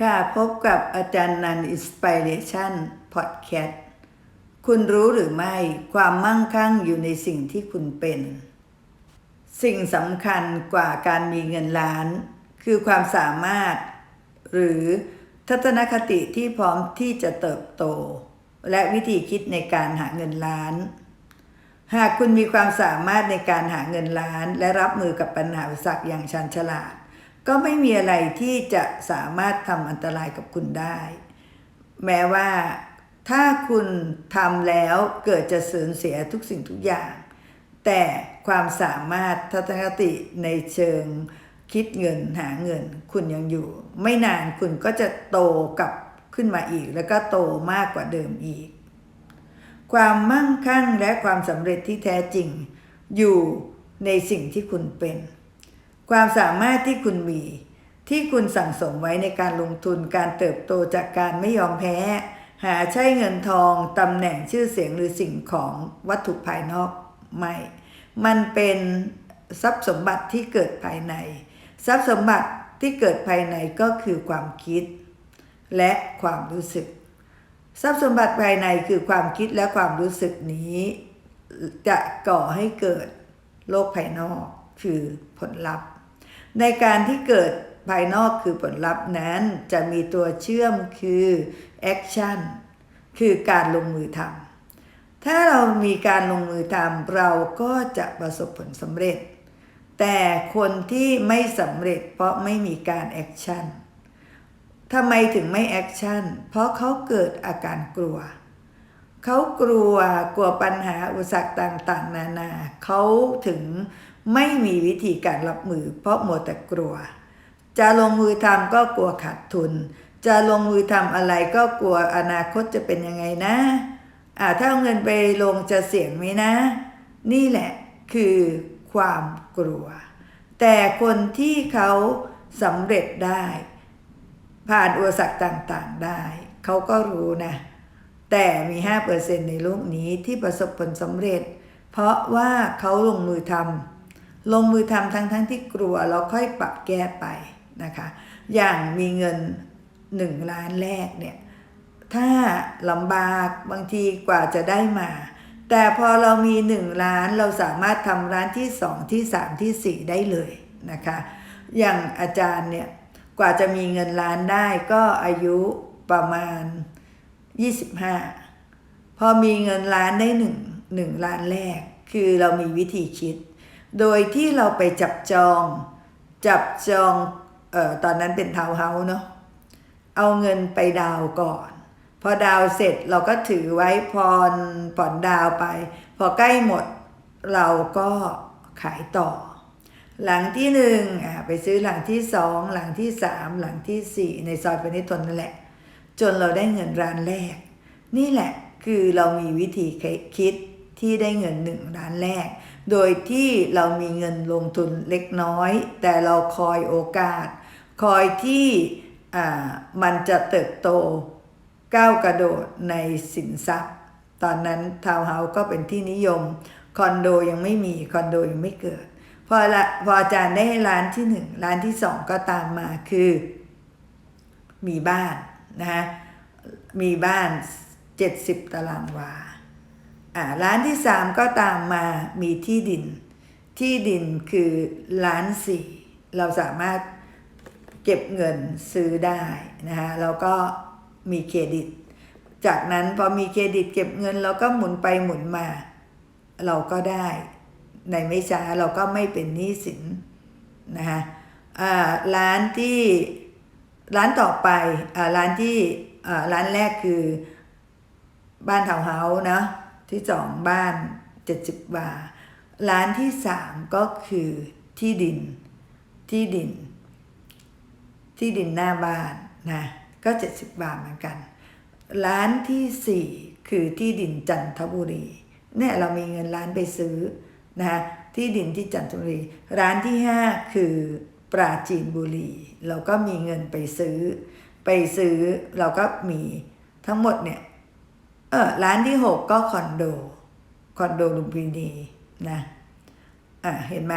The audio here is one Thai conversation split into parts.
ค่ะพบกับอาจารย์นันอินสปิเรชันพอดแคสต์คุณรู้หรือไม่ความมั่งคั่งอยู่ในสิ่งที่คุณเป็น สิ่งสำคัญกว่าการมีเงินล้าน คือความสามารถ หรือทัศนคติที่พร้อมที่จะเติบโต และวิธีคิดในการหาเงินล้าน หากคุณมีความสามารถในการหาเงินล้าน และรับมือกับปัญหาอุปสรรคอย่างชันฉลาด ก็ไม่มีอะไรที่จะสามารถทำอันตรายกับคุณได้ แม้ว่าถ้าคุณทำแล้วเกิดจะสูญเสียทุกสิ่งทุกอย่าง แต่ความสามารถทัศนคติในเชิงคิดเงินหาเงิน คุณยังอยู่ ไม่นานคุณก็จะโตกลับขึ้นมาอีก แล้วก็โตมากกว่าเดิมอีก ความมั่งคั่งและความสำเร็จที่แท้จริง อยู่ในสิ่งที่คุณเป็น ความสามารถที่คุณมี ที่คุณสั่งสมไว้ในการลงทุนการเติบโตจากการไม่ยอมแพ้ หาใช้เงินทองตำแหน่งชื่อเสียงหรือสิ่งของวัตถุภายนอกไม่ มันเป็นทรัพย์สมบัติที่เกิดภายใน ทรัพย์สมบัติที่เกิดภายในก็คือความคิด และความรู้สึก ทรัพย์สมบัติภายในคือความคิดและความรู้สึกนี้ จะก่อให้เกิดโลกภายนอก คือผลลัพธ์ ในการที่เกิดภายนอกคือผลลัพธ์นั้นจะมีตัวเชื่อมคือแอคชั่นคือการลงมือทำถ้าเรามีการลงมือทำเราก็จะประสบผลสำเร็จ แต่คนที่ไม่สำเร็จเพราะไม่มีการแอคชั่นทำไมถึงไม่แอคชั่น เพราะเขาเกิดอาการกลัว เขากลัวกลัวปัญหาอุปสรรคต่างๆ นานา เขาถึง ไม่มีวิธีการรับมือ เพราะหมดแต่กลัว จะลงมือทำก็กลัวขาดทุน จะลงมือทำอะไรก็กลัวอนาคตจะเป็นยังไงนะอ่าถ้าเอาเงินไปลงจะเสี่ยงไหมนะ นี่แหละคือความกลัว แต่คนที่เขาสำเร็จได้ ผ่านอุปสรรคต่างๆได้ เขาก็รู้นะ แต่มี 5%ในโลกนี้ที่ประสบผลสำเร็จ เพราะว่าเขาลงมือทำ ลงมือทำทั้งๆทที่กลัวแล้วค่อยปรับแก้ไปนะคะ อย่างมีเงิน1ล้านแรกเนี่ย ถ้าลำบากบางทีกว่าจะได้มา แต่พอเรามี1ล้านเราสามารถทำร้านที่2ที่3ที่4ได้เลยนะคะ อย่างอาจารย์เนี่ย กว่าจะมีเงินล้านได้ก็อายุประมาณ 25 พอมีเงินล้านได้หนึ่งหนึ่งล้านแรก คือเรามีวิธีคิด โดยที่เราไปจับจอง จับจองเอ่อตอนนั้นเป็นทาวน์เฮาส์เนาะเอาเงินไปดาวก่อน พอดาวเสร็จเราก็ถือไว้พรผ่อนดาวไป พอใกล้หมดเราก็ขายต่อ หลังที่หนึ่งไปซื้อหลังที่สองหลังที่สามหลังที่สี่ในซอยพนิทนนั่นแหละ จนเราได้เงินร้านแรก นี่แหละคือเรามีวิธีคิดที่ได้เงินหนึ่งล้านแรก โดยที่เรามีเงินลงทุนเล็กน้อย แต่เราคอยโอกาส คอยที่มันจะเติบโตก้าวกระโดดในสินทรัพย์ ตอนนั้นทาวน์เฮาส์ก็เป็นที่นิยม คอนโดยังไม่มีคอนโดยังไม่เกิด พอละพออาจารย์ได้ร้านที่หนึ่งร้านที่สองก็ตามมาคือ มีบ้านนะฮะมีบ้าน 70 ตารางวา อ่าร้านที่สามก็ตามมามีที่ดิน ที่ดินคือล้านสี่เราสามารถเก็บเงินซื้อได้นะฮะแล้วก็มีเครดิต จากนั้นพอมีเครดิตเก็บเงินเราก็หมุนไปหมุนมา เราก็ได้ในไม่ช้าเราก็ไม่เป็นหนี้สินนะฮะร้านที่ร้านต่อไปร้านที่ร้านแรกคือบ้านทาวเฮาส์นะ ที่สองบ้านเจ็ดสิบบาทร้านที่สามก็คือที่ดิน ที่ดิน ที่ดินหน้าบ้านนะก็เจ็ดสิบบาทเหมือนกัน ร้านที่สี่คือที่ดินจันทบุรีเนี่ยเรามีเงินล้านไปซื้อนะที่ดินที่จันทบุรี ร้านที่ห้าคือปราจีนบุรี เราก็มีเงินไปซื้อ ไปซื้อเราก็มีทั้งหมดเนี่ย ออร้านที่หกก็คอนโด คอนโดลุมพินีนะอ่าเห็นไหม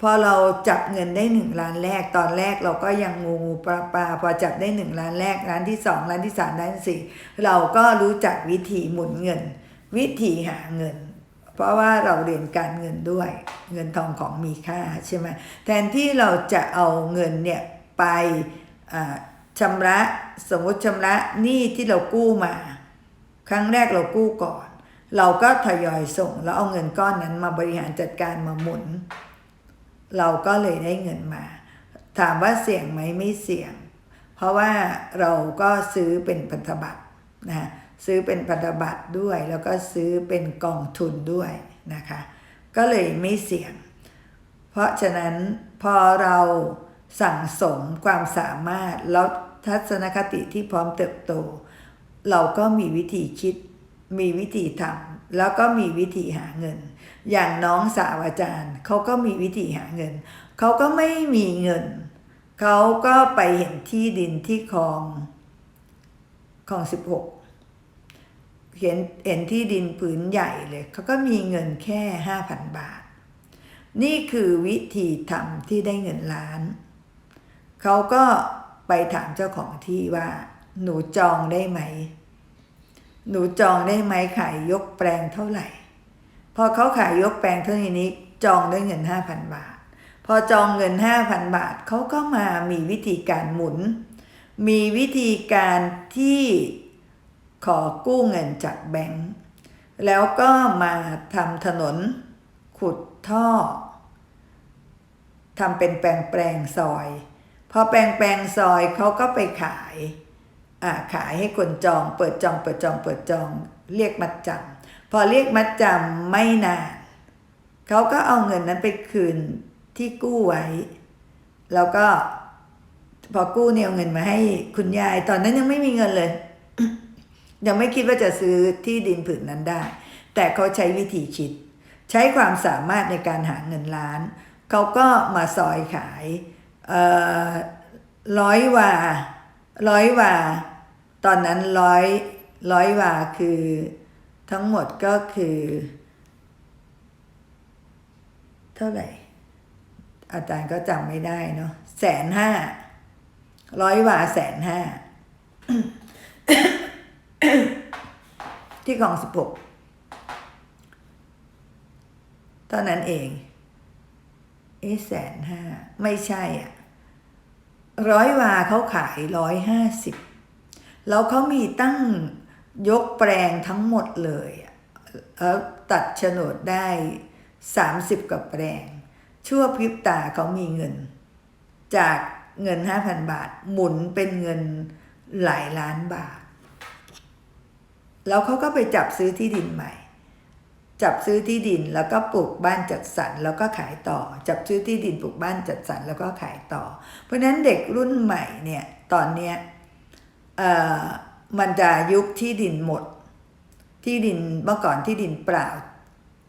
พอเราจับเงินได้หนึ่งล้านแรกตอนแรกเราก็ยังงูงูปลาปลาพอจับได้หนึ่งล้านแรกล้านที่สองล้านที่สามล้านที่สี่เราก็รู้จักวิธีหมุนเงิน วิธีหาเงิน เพราะว่าเราเรียนการเงินด้วย เงินทองของมีค่าใช่ไหมแทนที่เราจะเอาเงินเนี่ยไปอ่าชำระสมมติชำระหนี้ที่เรากู้มา ครั้งแรกเรากู้ก่อน เราก็ทยอยส่ง แล้วเอาเงินก้อนนั้นมาบริหารจัดการมาหมุน เราก็เลยได้เงินมา ถามว่าเสี่ยงไหมไม่เสี่ยง เพราะว่าเราก็ซื้อเป็นพันธบัตรนะซื้อเป็นพันธบัตรด้วย แล้วก็ซื้อเป็นกองทุนด้วยนะคะ ก็เลยไม่เสี่ยง เพราะฉะนั้นพอเราสั่งสมความสามารถแล้วทัศนคติที่พร้อมเติบโต เราก็มีวิธีคิด มีวิธีทำแล้วก็มีวิธีหาเงิน อย่างน้องสาวอาจารย์เขาก็มีวิธีหาเงิน เขาก็ไม่มีเงิน เขาก็ไปเห็นที่ดินที่คลองคลองสิบหกเห็นเห็นที่ดินผืนใหญ่เลยเขาก็มีเงินแค่ห้าพันบาท นี่คือวิธีทำที่ได้เงินล้าน เขาก็ไปถามเจ้าของที่ว่า หนูจองได้ไหม หนูจองได้ไหมขายยกแปลงเท่าไหร่ พอเขาขายยกแปลงเท่านี้นี้จองด้วยเงินห้าพันบาท พอจองเงินห้าพันบาทเขาก็มามีวิธีการหมุน มีวิธีการที่ขอกู้เงินจากแบงก์แล้วก็มาทำถนน ขุดท่อทำเป็นแปลงแปลงซอย พอแปลงแปลงซอยเขาก็ไปขาย ขายให้คนจองเปิดจองเปิดจองเปิดจองเรียกมัดจำพอเรียกมัดจำไม่นานเขาก็เอาเงินนั้นไปคืนที่กู้ไว้ แล้วก็พอกู้เนี่ยเอาเงินมาให้คุณยาย ตอนนั้นยังไม่มีเงินเลย ยังไม่คิดว่าจะซื้อที่ดินผืนนั้นได้ แต่เขาใช้วิธีคิด ใช้ความสามารถในการหาเงินล้าน เขาก็มาซอยขายร้อยวา ร้อยว่า ตอนนั้นร้อยร้อยว่าคือทั้งหมดก็คือ เท่าไหร่ อาจารย์ก็จำไม่ได้เนาะแสนห้าร้อยว่าแสนห้าที่กองสิบหกตอนนั้นเอง เอ๊ะแสนห้าไม่ใช่อะ ร้อยวาเขาขายร้อยห้าสิบแล้วเขามีตั้งยกแปลงทั้งหมดเลยแล้วตัดโฉนดได้สามสิบกว่าแปลง ชั่วพริบตาเขามีเงิน จากเงินห้าพันบาท หมุนเป็นเงินหลายล้านบาท แล้วเขาก็ไปจับซื้อที่ดินใหม่ จับซื้อที่ดินแล้วก็ปลูกบ้านจัดสรรแล้วก็ขายต่อ จับซื้อที่ดินปลูกบ้านจัดสรรแล้วก็ขายต่อ เพราะฉะนั้นเด็กรุ่นใหม่เนี่ยตอนเนี้ยมันจะยุคที่ดินหมด ที่ดินเมื่อก่อนที่ดินเปล่า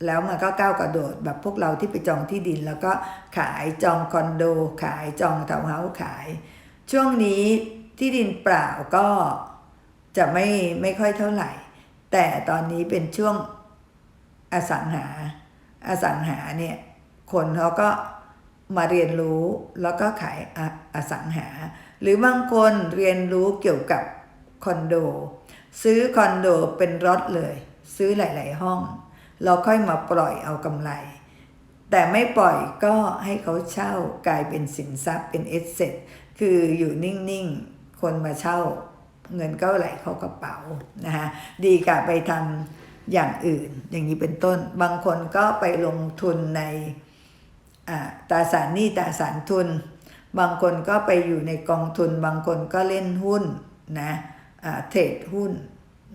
แล้วมันก็ก้าวกระโดดแบบพวกเราที่ไปจองที่ดิน แล้วก็ขายจองคอนโด ขายจองทาวน์เฮาส์ขาย ช่วงนี้ที่ดินเปล่าก็จะไม่ไม่ค่อยเท่าไหร่ แต่ตอนนี้เป็นช่วง อสังหา อสังหาเนี่ยคนเขาก็มาเรียนรู้แล้วก็ขายออสังหา หรือบางคนเรียนรู้เกี่ยวกับคอนโด ซื้อคอนโดเป็นรถเลย ซื้อหลาย ๆ ห้อง เราค่อยมาปล่อยเอากำไร แต่ไม่ปล่อยก็ให้เขาเช่ากลายเป็นสินทรัพย์เป็นเอสเซทคืออยู่นิ่ง ๆ คนมาเช่า เงินก็ไหลเข้ากระเป๋านะคะดีกว่าไปทำ อย่างอื่น อย่างนี้เป็นต้น บางคนก็ไปลงทุนในตราสารหนี้ตราสารทุน บางคนก็ไปอยู่ในกองทุน บางคนก็เล่นหุ้นนะเทรดหุ้น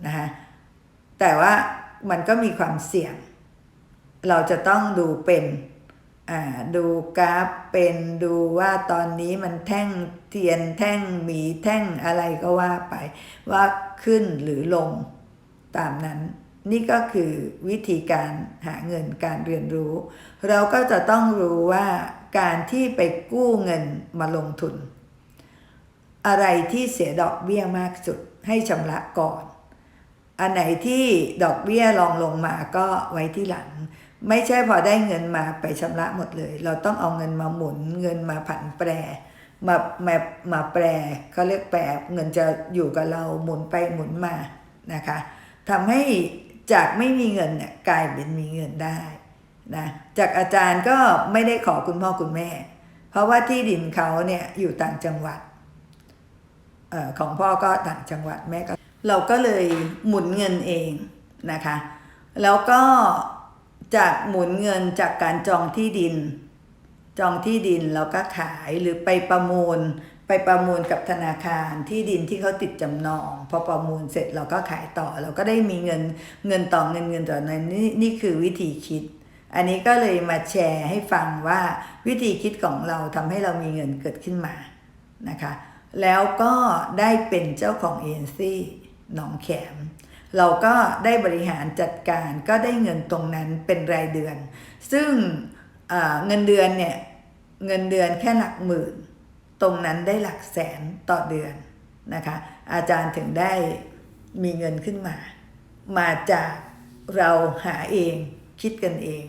นะคะแต่ว่ามันก็มีความเสี่ยง เราจะต้องดูเป็นดูกราฟเป็นดูว่าตอนนี้มันแท่งเทียนแท่งหมีแท่งอะไรก็ว่าไป ว่าขึ้นหรือลงตามนั้น นี่ก็คือวิธีการหาเงินการเรียนรู้ เราก็จะต้องรู้ว่าการที่ไปกู้เงินมาลงทุน อะไรที่เสียดอกเบี้ยมากสุดให้ชำระก่อน อันไหนที่ดอกเบี้ยลองลงมาก็ไว้ที่หลัง ไม่ใช่พอได้เงินมาไปชำระหมดเลย เราต้องเอาเงินมาหมุนเงินมาผันแปรมามามาแปรเขาเรียกแปรเงินจะอยู่กับเราหมุนไปหมุนมานะคะทำให้ จากไม่มีเงินเนี่ยกลายเป็นมีเงินได้นะจากอาจารย์ก็ไม่ได้ขอคุณพ่อคุณแม่ เพราะว่าที่ดินเขาเนี่ยอยู่ต่างจังหวัดออของพ่อก็ต่างจังหวัดแม่ก็เราก็เลยหมุนเงินเองนะคะ แล้วก็จากหมุนเงินจากการจองที่ดิน จองที่ดินแล้วก็ขายหรือไปประมูล ไปประมูลกับธนาคารที่ดินที่เขาติดจำนอง พอประมูลเสร็จเราก็ขายต่อ เราก็ได้มีเงินเงินต่อเงินเงินต่อเงินนี่นี่คือวิธีคิด อันนี้ก็เลยมาแชร์ให้ฟังว่าวิธีคิดของเราทำให้เรามีเงินเกิดขึ้นมานะคะแล้วก็ได้เป็นเจ้าของเอ็นซี่หนองแขม เราก็ได้บริหารจัดการก็ได้เงินตรงนั้นเป็นรายเดือน ซึ่งอ่าเงินเดือนเนี่ยเงินเดือนแค่หลักหมื่น ตรงนั้นได้หลักแสนต่อเดือนนะคะ อาจารย์ถึงได้มีเงินขึ้นมา มาจากเราหาเองคิดกันเอง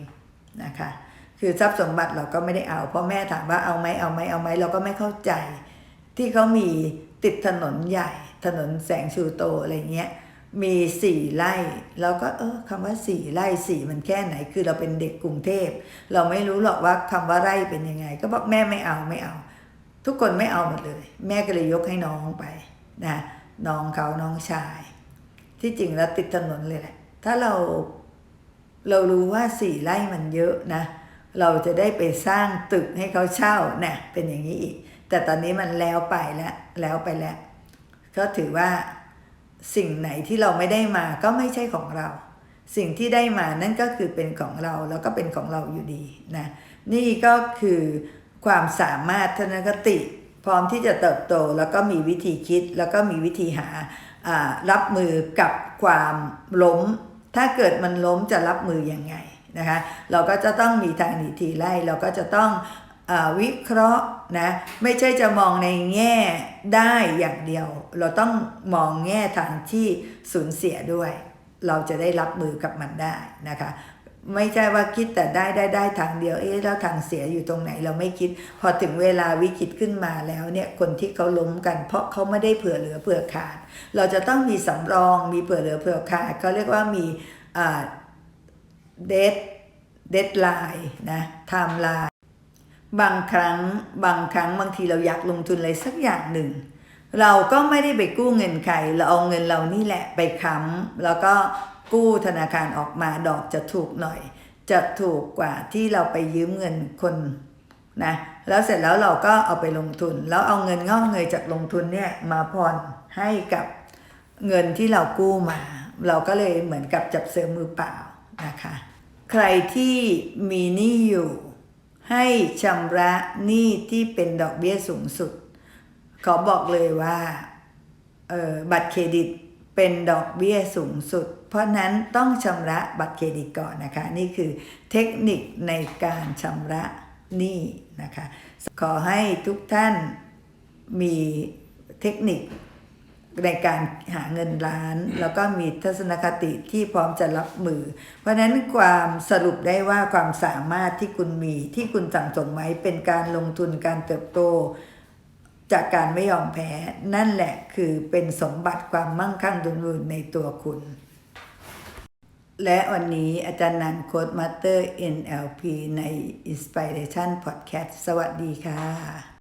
นะคะ คือทรัพย์สมบัติเราก็ไม่ได้เอาเพราะแม่ถามว่าเอาไหมเอาไหมเอาไหมเราก็ไม่เข้าใจ ที่เขามีติดถนนใหญ่ ถนนแสงชูโตอะไรเงี้ยมีสี่ไร่เราก็เออคำว่าสี่ไร่สี่มันแค่ไหน คือเราเป็นเด็กกรุงเทพ เราไม่รู้หรอกว่าคำว่าไร่เป็นยังไง ก็บอกแม่ไม่เอาไม่เอา ทุกคนไม่เอาหมดเลย แม่ก็เลยยกให้น้องไปนะน้องเขาน้องชาย ที่จริงแล้วติดถนนเลยแหละ ถ้าเราเรารู้ว่าสี่ไร่มันเยอะนะ เราจะได้ไปสร้างตึกให้เขาเช่าเนะเป็นอย่างนี้อีก แต่ตอนนี้มันแล้วไปแล้วแล้วไปแล้ว ก็ถือว่าสิ่งไหนที่เราไม่ได้มาก็ไม่ใช่ของเรา สิ่งที่ได้มานั่นก็คือเป็นของเราแล้วก็เป็นของเราอยู่ดีนะ นี่ก็คือ ความสามารถทนคติ พร้อมที่จะเติบโต แล้วก็มีวิธีคิด แล้วก็มีวิธีหารับมือกับความล้ม ถ้าเกิดมันล้มจะรับมือยังไงนะคะเราก็จะต้องมีทางหนีทีไล่เราก็จะต้องอวิเคราะห์นะไม่ใช่จะมองในแง่ได้อย่างเดียว เราต้องมองแง่ทางที่สูญเสียด้วย เราจะได้รับมือกับมันได้นะคะ ไม่ใช่ว่าคิดแต่ได้ได้ได้ทางเดียว เอ๊ะแล้วทางเสียอยู่ตรงไหนเราไม่คิด พอถึงเวลาวิกฤตขึ้นมาแล้วเนี่ยคนที่เขาล้มกัน เพราะเขาไม่ได้เผื่อเหลือเผื่อขาด เราจะต้องมีสำรองมีเผื่อเหลือเผื่อขาดเขาเรียกว่ามีเดทเดทไลน์นะไทม์ไลน์บางครั้งบางครั้งบางทีเราอยากลงทุนอะไรสักอย่างหนึ่งเราก็ไม่ได้ไปกู้เงินใครเราเอาเงินเรานี่แหละไปค้ำแล้วก็ กู้ธนาคารออกมาดอกจะถูกหน่อย จะถูกกว่าที่เราไปยืมเงินคนนะแล้วเสร็จแล้วเราก็เอาไปลงทุน แล้วเอาเงินงอกเงยจากลงทุนเนี่ยมาผ่อนให้กับเงินที่เรากู้มา เราก็เลยเหมือนกับจับเสือมือเปล่านะคะ ใครที่มีหนี้อยู่ ให้ชำระหนี้ที่เป็นดอกเบี้ยสูงสุด ขอบอกเลยว่าออบัตรเครดิตเป็นดอกเบี้ยสูงสุด เพราะนั้นต้องชำระบัตรเครดิตก่อนนะคะ นี่คือเทคนิคในการชำระหนี้นะคะ ขอให้ทุกท่านมีเทคนิคในการหาเงินล้าน แล้วก็มีทัศนคติที่พร้อมจะรับมือ เพราะนั้นความสรุปได้ว่าความสามารถที่คุณมีที่คุณสั่งสมไว้เป็นการลงทุนการเติบโต จากการไม่ยอมแพ้ นั่นแหละคือเป็นสมบัติความมั่งคั่งดุลในตัวคุณ และวันนี้อาจารย์นันโค้ดมาสเตอร์ NLP ใน Inspiration Podcast สวัสดีค่ะ